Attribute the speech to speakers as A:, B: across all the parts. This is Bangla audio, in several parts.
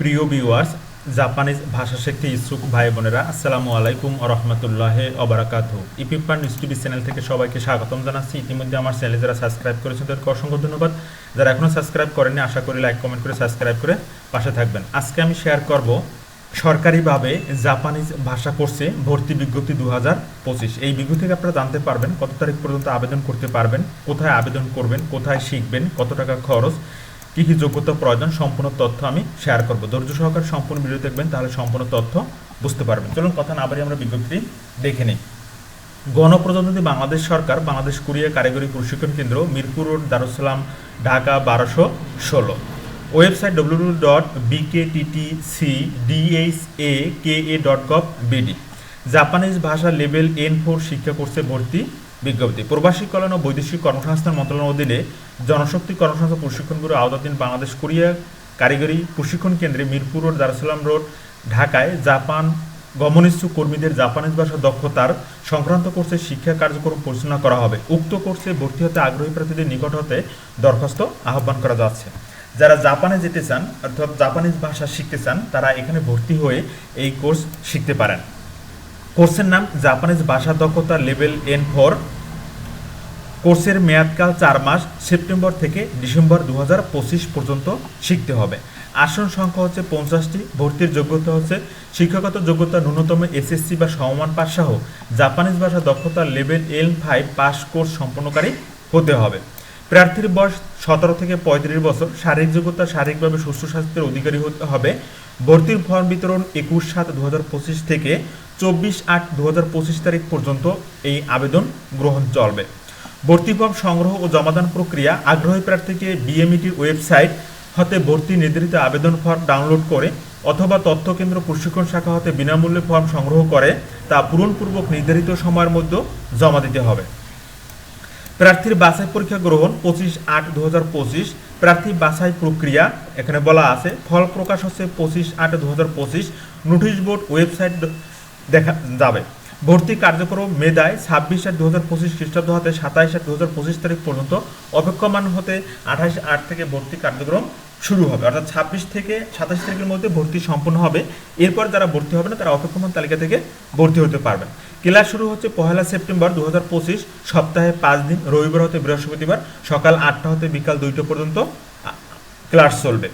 A: প্রিয় ভিউয়ার্স জাপানিজ ভাষা শিখতে ইচ্ছুক ভাই বোনেরা, আসসালামু আলাইকুম রহমতুল্লাহ অবরাকাত ইপিপার নিউজ টিভি চ্যানেল থেকে সবাইকে স্বাগতম জানাচ্ছি। ইতিমধ্যে আমার চ্যানেলে যারা সাবস্ক্রাইব করেছেন, তাদেরকে অসংখ্য ধন্যবাদ। যারা এখনও সাবস্ক্রাইব করেনি আশা করি লাইক কমেন্ট করে সাবস্ক্রাইব করে পাশে থাকবেন। আজকে আমি শেয়ার করব সরকারিভাবে জাপানিজ ভাষা কোর্সে ভর্তি বিজ্ঞপ্তি দু হাজার পঁচিশ। এই বিজ্ঞপ্তি থেকে আপনারা জানতে পারবেন কত তারিখ পর্যন্ত আবেদন করতে পারবেন, কোথায় আবেদন করবেন, কোথায় শিখবেন, কত টাকা খরচ। কী কী যোগ্যতা প্রয়োজন, সম্পূর্ণ তথ্য আমি শেয়ার করব। ধৈর্য সহকারে সম্পূর্ণ ভিডিও দেখবেন, তাহলে সম্পূর্ণ তথ্য বুঝতে পারবেন। চলুন, কথা না বাড়ি আমরা বিজ্ঞপ্তি দেখে নিই। গণপ্রজাতন্ত্রী বাংলাদেশ সরকার, বাংলাদেশ কুরিয়া কারিগরি প্রশিক্ষণ কেন্দ্র, মিরপুর রোড, দারুসালাম, ঢাকা, বারোশো ষোলো। Website W dot BKTTC DH A K A dot gov BD Japanese ভাষা লেভেল এন ফোর শিক্ষা কোর্সে ভর্তি বিজ্ঞপ্তি। প্রবাসী কল্যাণ ও বৈদেশিক কর্মসংস্থান মন্ত্রণালয়ের অধীনে জনশক্তি কর্মসংস্থান প্রশিক্ষণগুলো আওতাধীন বাংলাদেশ কোরিয়া কারিগরি প্রশিক্ষণ কেন্দ্রে মিরপুর রোড দারুসালাম রোড, ঢাকায় জাপান গমনিচ্ছুক কর্মীদের জাপানিজ ভাষা দক্ষতার সংক্রান্ত কোর্সে শিক্ষা কার্যক্রম পরিচালনা করা হবে। উক্ত কোর্সে ভর্তি হতে আগ্রহী প্রার্থীদের নিকট হতে দরখাস্ত আহ্বান করা যাচ্ছে। যারা জাপানে যেতে চান অর্থাৎ জাপানিজ ভাষা শিখতে চান, তারা এখানে ভর্তি হয়ে এই কোর্স শিখতে পারেন। কোর্সের নাম জাপানিজ ভাষা দক্ষতা লেভেল এন ফোর। কোর্সের মেয়াদকাল চার মাস, সেপ্টেম্বর থেকে ডিসেম্বর দু হাজার পঁচিশ পর্যন্ত শিখতে হবে। আসন সংখ্যা হচ্ছে পঞ্চাশটি, ভর্তির যোগ্যতা হচ্ছে শিক্ষাগত যোগ্যতা ন্যূনতম এসএসসি বা সমমান পাস সহ জাপানিজ ভাষা দক্ষতা level L five pass course সম্পন্নকারী হতে হবে। প্রার্থীর বয়স সতেরো থেকে পঁয়ত্রিশ বছর, শারীরিক যোগ্যতা শারীরিকভাবে সুস্থ স্বাস্থ্যের অধিকারী হতে হবে। ভর্তির ফর্ম বিতরণ একুশ সাত দু থেকে চব্বিশ আট দু হাজার পঁচিশ তারিখ পর্যন্ত এই আবেদন গ্রহণ চলবে। ভর্তি ফর্ম সংগ্রহ ও জমাদান প্রক্রিয়া আগ্রহী প্রার্থীকে বিএমইটির ওয়েবসাইট হতে ভর্তি নির্ধারিত আবেদন ফর্ম ডাউনলোড করে অথবা তথ্য কেন্দ্র প্রশিক্ষণ শাখা হতে বিনামূল্যে ফর্ম সংগ্রহ করে তা পূরণপূর্বক নির্ধারিত সময়ের মধ্যে জমা দিতে হবে। প্রার্থীর বাছাই পরীক্ষা গ্রহণ পঁচিশ আট দু হাজার পঁচিশ। প্রার্থী বাছাই প্রক্রিয়া, এখানে বলা আছে, ফল প্রকাশ হচ্ছে পঁচিশ আট দু হাজার পঁচিশ। নোটিশ বোর্ড, ওয়েবসাইট দেখা যাবে। ভর্তি কার্যক্রম মেদায় ছাব্বিশ আট দু হাজার পঁচিশ খ্রিস্টাব্দ হতে সাতাইশ আট দু হাজার পঁচিশ তারিখ পর্যন্ত অপেক্ষমান হতে আঠাশ আট থেকে ভর্তি কার্যক্রম শুরু হবে। অর্থাৎ ছাব্বিশ থেকে সাতাশ তারিখের মধ্যে ভর্তি সম্পন্ন হবে। এরপর যারা ভর্তি হবে না, তারা অপেক্ষমান তালিকা থেকে ভর্তি হতে পারবেন। ক্লাস শুরু হচ্ছে পহেলা সেপ্টেম্বর দু হাজার পঁচিশ, সপ্তাহে পাঁচ দিন, রবিবার হতে বৃহস্পতিবার, সকাল আটটা হতে বিকাল দুইটা পর্যন্ত ক্লাস চলবে।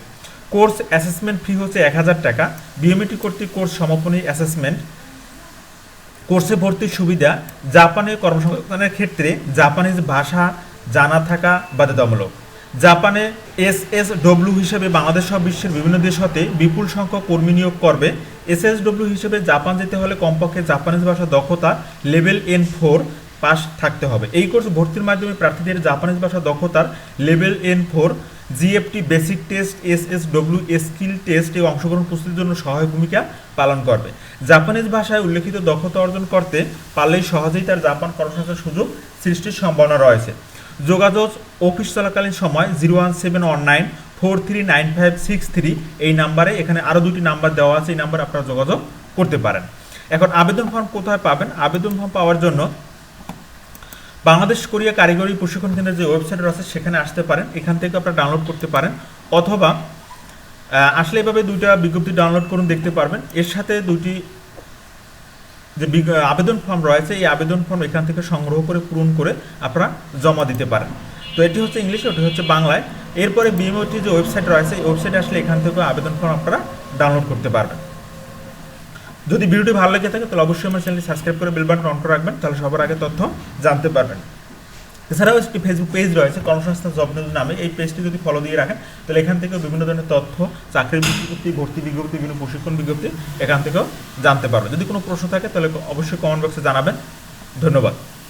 A: কোর্স অ্যাসেসমেন্ট ফি হচ্ছে এক হাজার টাকা। বিএমইটি কর্তৃক কোর্স সমাপনী অ্যাসেসমেন্ট কোর্সে ভর্তির সুবিধা জাপানে কর্মসংস্থানের ক্ষেত্রে জাপানিজ ভাষা জানা থাকা বাধ্যতামূলক। জাপানে এস এস ডব্লিউ হিসেবে বাংলাদেশ সহ বিশ্বের বিভিন্ন দেশ হতে বিপুল সংখ্যক কর্মী নিয়োগ করবে। এস এস ডব্লিউ হিসেবে জাপান যেতে হলে কমপক্ষে জাপানিজ ভাষা দক্ষতা লেভেল এন ফোর পাস থাকতে হবে। এই কোর্স ভর্তির মাধ্যমে প্রার্থীদের জাপানিজ ভাষা দক্ষতার level N four JFT basic test S S W skill test অংশগ্রহণ প্রস্তুতির জন্য সহায়ক ভূমিকা পালন করবে। জাপানিজ ভাষায় উল্লেখিত দক্ষতা অর্জন করতে পারলেই সহজেই তার জাপান কর্মসংস্থান সুযোগ সৃষ্টির সম্ভাবনা রয়েছে। যোগাযোগ অফিস চলাকালীন সময় zero one seven one nine four three nine five six three এই নাম্বারে এখানে আরও দুটি নাম্বার দেওয়া আছে, এই নাম্বারে আপনারা যোগাযোগ করতে পারেন। এখন আবেদন ফর্ম কোথায় পাবেন? আবেদন ফর্ম পাওয়ার জন্য বাংলাদেশ কোরিয়া কারিগরি প্রশিক্ষণ কেন্দ্রের যে ওয়েবসাইট আছে সেখানে আসতে পারেন। এখান থেকে আপনারা ডাউনলোড করতে পারেন। অথবা আসলে এভাবে দুইটা বিজ্ঞপ্তি ডাউনলোড করুন, দেখতে পারবেন। এর সাথে দুটি যে আবেদন ফর্ম রয়েছে, এই আবেদন ফর্ম এখান থেকে সংগ্রহ করে, পূরণ করে আপনারা জমা দিতে পারেন। তো এটি হচ্ছে ইংলিশে ওটি হচ্ছে বাংলায়। এরপরে বিএমওটি যে ওয়েবসাইট রয়েছে, এই ওয়েবসাইটে আসলে এখান থেকে আবেদন ফর্ম আপনারা ডাউনলোড করতে পারবেন। যদি ভিডিওটি ভালো লেগে থাকে, তাহলে অবশ্যই আমার চ্যানেলটি সাবস্ক্রাইব করে বেল বাটন অন করে রাখবেন, তাহলে সবার আগে তথ্য জানতে পারবেন। এছাড়াও একটি ফেসবুক পেজ রয়েছে, কর্মসংস্থান জব নিউজ নামে। এই পেজটি যদি ফলো দিয়ে রাখেন, তাহলে এখান থেকেও বিভিন্ন ধরনের তথ্য, চাকরির বিজ্ঞপ্তি, ভর্তি বিজ্ঞপ্তি, বিভিন্ন প্রশিক্ষণ বিজ্ঞপ্তি এখান থেকেও জানতে পারবেন। যদি কোনো প্রশ্ন থাকে, তাহলে অবশ্যই কমেন্ট বক্সে জানাবেন। ধন্যবাদ।